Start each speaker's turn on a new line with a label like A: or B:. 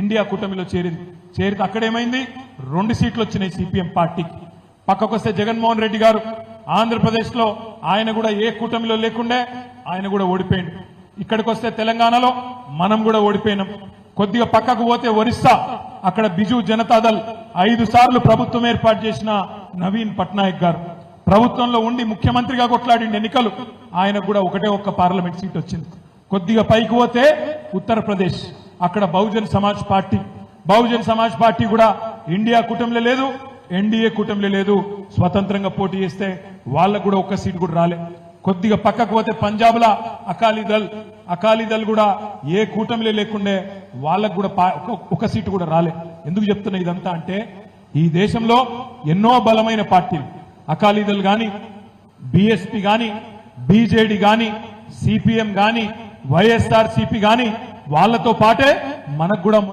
A: India కూటమిలో చేరింది. చేరితే అక్కడేమైంది? రెండు సీట్లు వచ్చినాయి సిపిఎం పార్టీకి. పక్కకొస్తే జగన్మోహన్ రెడ్డి గారు ఆంధ్రప్రదేశ్లో ఆయన కూడా ఏ కూటమిలో లేకుండే ఆయన కూడా ఓడిపోయింది ఇక్కడికి వస్తే తెలంగాణలో మనం కూడా ఓడిపోయినాం. కొద్దిగా పక్కకు పోతే ఒరిస్సా అక్కడ బిజు జనతాదళ్ ఐదు సార్లు ప్రభుత్వం ఏర్పాటు చేసిన నవీన్ పట్నాయక్ గారు. ప్రభుత్వంలో ఉండి ముఖ్యమంత్రిగా కొట్లాడిన ఎన్నికలు. ఆయనకు కూడా ఒకటే ఒక్క పార్లమెంట్ సీట్ వచ్చింది. కొద్దిగా పైకి పోతే ఉత్తరప్రదేశ్. అక్కడ బహుజన్ సమాజ్ పార్టీ బహుజన్ సమాజ్ పార్టీ కూడా ఇండియా కూటమిలో లేదు ఎన్డీఏ కూటమిలో లేదు. స్వతంత్రంగా పోటీ చేస్తే వాళ్ళకు కూడా ఒక్క సీట్ కూడా రాలే. కొద్దిగా పక్కకు పోతే పంజాబ్లా అకాలీదళ్ అకాలీదల్ అకాలీదల్ కూడా ఏ కూటమిలో లేకుండే వాళ్ళకు కూడా పా- ఒక- సీటు కూడా రాలే. ఎందుకు చెప్తున్నా ఇదంతా అంటే ఈ దేశంలో ఎన్నో బలమైన పార్టీలు. అకాలీదల్ కానీ బీఎస్పీ కానీ బీజేడీ కానీ సిపిఎం కానీ వైఎస్ఆర్ సిపి వాళ్ళతో పాటే మనకు కూడా